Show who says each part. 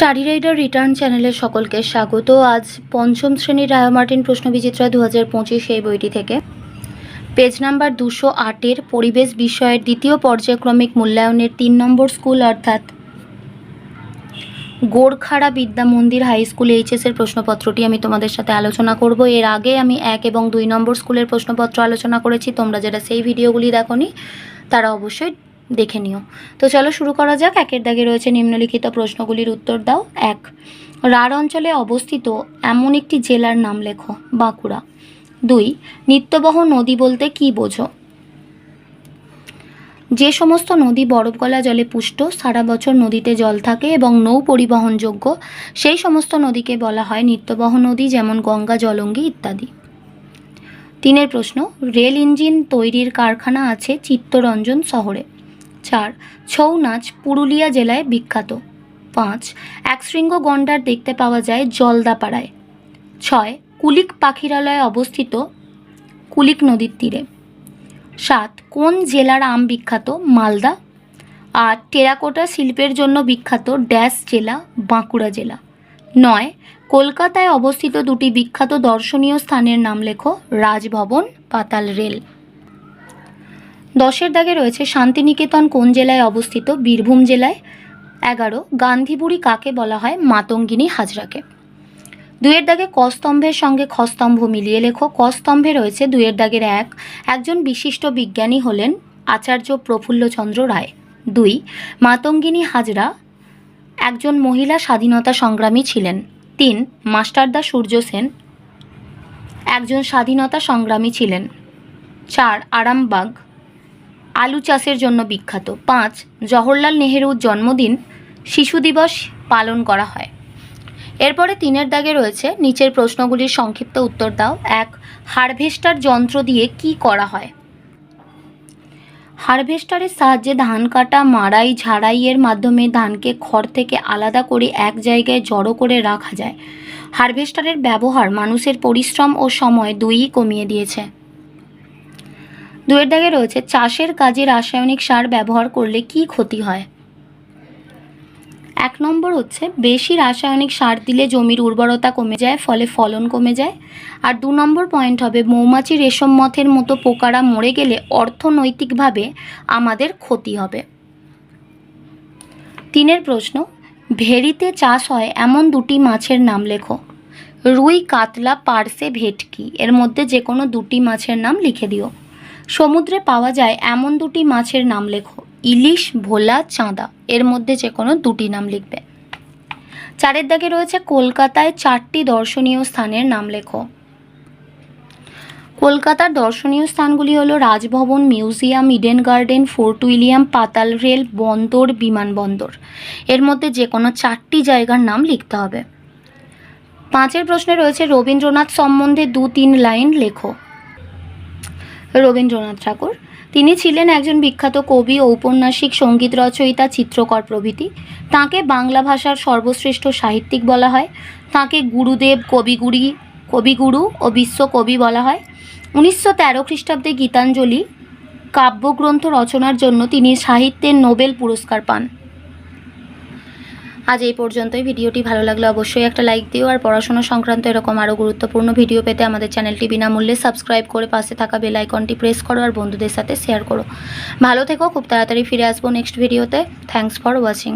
Speaker 1: Study rider return চ্যানেলে সকলকে স্বাগত। আজ পঞ্চম শ্রেণির রায় মার্টিন প্রশ্নবিচিত্রা দু হাজার পঁচিশ এই বইটি থেকে। পেজ নাম্বার দুশো আটের পরিবেশ বিষয়ের দ্বিতীয় পর্যায়ক্রমিক মূল্যায়নের তিন নম্বর স্কুল অর্থাৎ গোরখাড়া বিদ্যা মন্দির হাই স্কুল এইচএসের প্রশ্নপত্রটি আমি তোমাদের সাথে আলোচনা করব। এর আগে আমি এক এবং দুই নম্বর স্কুলের প্রশ্নপত্র আলোচনা করেছি। তোমরা যারা সেই ভিডিওগুলি দেখোনি, তারা অবশ্যই দেখে নিও। তো চলো শুরু করা যাক। একের দাগে রয়েছে নিম্নলিখিত প্রশ্নগুলির উত্তর দাও। এক, রাঢ় অঞ্চলে অবস্থিত এমন একটি জেলার নাম লেখো, বাঁকুড়া। দুই, নিত্যবহ নদী বলতে কি বোঝো? যে সমস্ত নদী বরফগলা জলে পুষ্ট, সারা বছর নদীতে জল থাকে এবং নৌ পরিবহনযোগ্য, সেই সমস্ত নদীকে বলা হয় নিত্যবহ নদী, যেমন গঙ্গা, জলঙ্গি ইত্যাদি। তিনের প্রশ্ন, রেল ইঞ্জিন তৈরির কারখানা আছে চিত্তরঞ্জন শহরে। চার, ছৌ নাচ পুরুলিয়া জেলায় বিখ্যাত। পাঁচ, একশৃঙ্গ গন্ডার দেখতে পাওয়া যায় জলদাপাড়ায়। ছয়, কুলিক পাখিরালয়ে অবস্থিত কুলিক নদীর তীরে। সাত, কোন জেলার আম বিখ্যাত? মালদা। আট, টেরাকোটা শিল্পের জন্য বিখ্যাত ড্যাশ জেলা, বাঁকুড়া জেলা। নয়, কলকাতায় অবস্থিত দুটি বিখ্যাত দর্শনীয় স্থানের নাম লেখো রাজভবন, পাতাল রেল। দশের দাগে রয়েছে শান্তিনিকেতন কোন জেলায় অবস্থিত? বীরভূম জেলায়। এগারো গান্ধীবুড়ি কাকে বলা হয়? মাতঙ্গিনী হাজরাকে। দুয়ের দাগে কস্তম্ভের সঙ্গে খস্তম্ভ মিলিয়ে লেখো। কস্তম্ভে রয়েছে দুয়ের দাগের এক। একজন বিশিষ্ট বিজ্ঞানী হলেন আচার্য প্রফুল্লচন্দ্র রায়। দুই, মাতঙ্গিনী হাজরা একজন মহিলা স্বাধীনতা সংগ্রামী ছিলেন। তিন, মাস্টারদা সূর্য সেন একজন স্বাধীনতা সংগ্রামী ছিলেন। চার, আরামবাগ আলু চাষের জন্য বিখ্যাত। পাঁচ, জওহরলাল নেহেরুর জন্মদিন, শিশু দিবস পালন করা হয়। এরপরে তিনের দাগে রয়েছে, নিচের প্রশ্নগুলির সংক্ষিপ্ত উত্তর দাও। এক, হারভেস্টার যন্ত্র দিয়ে কি করা হয়? হারভেস্টারের সাহায্যে ধান কাটা, মাড়াই ঝাড়াইয়ের মাধ্যমে ধানকে খড় থেকে আলাদা করে এক জায়গায় জড়ো করে রাখা যায়। হারভেস্টারের ব্যবহার মানুষের পরিশ্রম ও সময় দুইই কমিয়ে দিয়েছে। দুয়ের দাগে রয়েছে, চাষের কাজে রাসায়নিক সার ব্যবহার করলে কি ক্ষতি হয়? এক নম্বর হচ্ছে, বেশি রাসায়নিক সার দিলে জমির উর্বরতা কমে যায়, ফলে ফলন কমে যায়। আর দু নম্বর পয়েন্ট হবে, মৌমাছি রেশম মথের মতো পোকারা মরে গেলে অর্থনৈতিকভাবে আমাদের ক্ষতি হবে। তিনের প্রশ্ন ভেরিতে চাষ হয় এমন দুটি মাছের নাম লেখো। রুই, কাতলা, পার্সে, ভেটকি। এর মধ্যে যে কোনো দুটি মাছের নাম লিখে দিও। সমুদ্রে পাওয়া যায় এমন দুটি মাছের নাম লেখো। ইলিশ, ভোলা, চাঁদা। এর মধ্যে যে কোনো দুটি নাম লিখবে। চারের দাগে রয়েছে কলকাতায় চারটি দর্শনীয় স্থানের নাম লেখো। কলকাতার দর্শনীয় স্থানগুলি হলো Raj Bhavan, museum, Eden garden, fort William, Patal rail, বন্দর বিমানবন্দর এর মধ্যে যে কোনো চারটি জায়গার নাম লিখতে হবে। পাঁচের প্রশ্নে রয়েছে রবীন্দ্রনাথ সম্বন্ধে দু তিন লাইন লেখো। রবীন্দ্রনাথ ঠাকুর। তিনি ছিলেন একজন বিখ্যাত কবি ঔপন্যাসিক সংগীত রচয়িতা, চিত্রকর প্রভৃতি। তাঁকে বাংলা ভাষার সর্বশ্রেষ্ঠ সাহিত্যিক বলা হয়। তাঁকে গুরুদেব, কবিগুরি, কবিগুরু ও বিশ্বকবি বলা হয়। উনিশশো তেরো খ্রিস্টাব্দে গীতাঞ্জলি কাব্যগ্রন্থ রচনার জন্য তিনি সাহিত্যের নোবেল পুরস্কার পান। আজ এই পর্যন্তই। ভিডিওটি ভালো লাগলে অবশ্যই একটা লাইক দিও আর পড়াশোনা সংক্রান্ত এরকম আরও গুরুত্বপূর্ণ ভিডিও পেতে আমাদের চ্যানেলটি বিনামূল্যে সাবস্ক্রাইব করে পাশে থাকা বেল আইকনটি প্রেস করো আর বন্ধুদের সাথে শেয়ার করো। ভালো থেকো, খুব তাড়াতাড়ি ফিরে আসব নেক্সট ভিডিওতে। Thanks for watching.